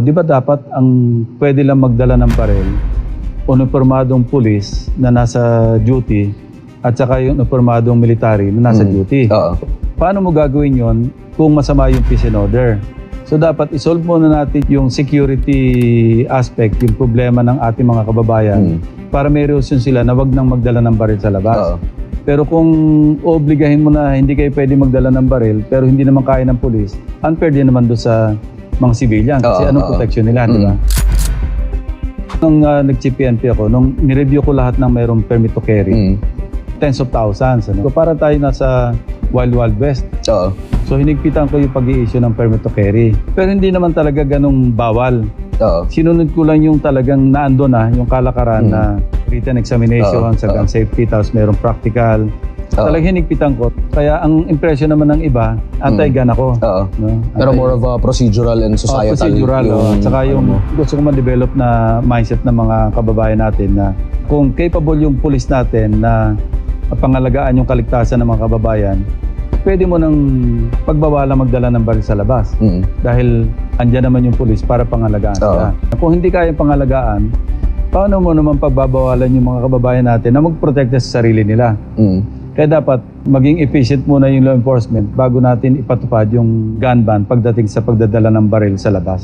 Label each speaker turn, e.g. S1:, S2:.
S1: Di ba dapat ang pwede lang magdala ng barel uniformadong pulis na nasa duty at saka yung uniformadong military na nasa
S2: Mm.
S1: duty.
S2: Oo.
S1: Paano mo gagawin yon kung masama yung peace and order? So dapat isolve muna natin yung security aspect, yung problema ng ating mga kababayan
S2: Mm.
S1: para may reason sila na wag nang magdala ng baril sa labas.
S2: Oo.
S1: Pero kung obligahin mo na hindi kayo pwede magdala ng baril pero hindi naman kaya ng pulis, unfair din naman doon sa mga civilian kasi
S2: Oo,
S1: anong
S2: oo.
S1: protection nila, di ba? Nung uh, nag-CPNP ako, nung nireview ko lahat ng mayroong permit to carry,
S2: Mm.
S1: tens of thousands. Ano? So para tayo nasa Wild Wild West.
S2: Oo.
S1: So hinigpitan ko yung pag issue ng permit to carry. Pero hindi naman talaga ganong bawal.
S2: Oo.
S1: Sinunod ko lang yung talagang naando na, yung kalakaran
S2: Mm.
S1: na written examination
S2: Oo,
S1: sa gun
S2: oo.
S1: safety, tapos merong practical.
S2: Oo.
S1: Talagang hinigpitan ko. Kaya ang impression naman ng iba, anti-gun ako.
S2: Oo.
S1: No?
S2: Pero
S1: Anti-
S2: more of a procedural and
S1: Oh,
S2: societal.
S1: procedural. oh. At saka yung
S2: ano
S1: gusto ko ma-develop na mindset ng mga kababayan natin na kung capable yung pulis natin na pangalagaan yung kaligtasan ng mga kababayan, pwede mo nang pagbawala magdala ng baril sa labas.
S2: Mm.
S1: Dahil andyan naman yung pulis para pangalagaan
S2: Oo.
S1: sila. Kung hindi kaya pangalagaan, paano mo naman pagbabawalan yung mga kababayan natin na magprotekta sa sarili nila?
S2: Mm.
S1: Kaya dapat maging efficient muna yung law enforcement bago natin ipatupad yung gun ban pagdating sa pagdadala ng baril sa labas.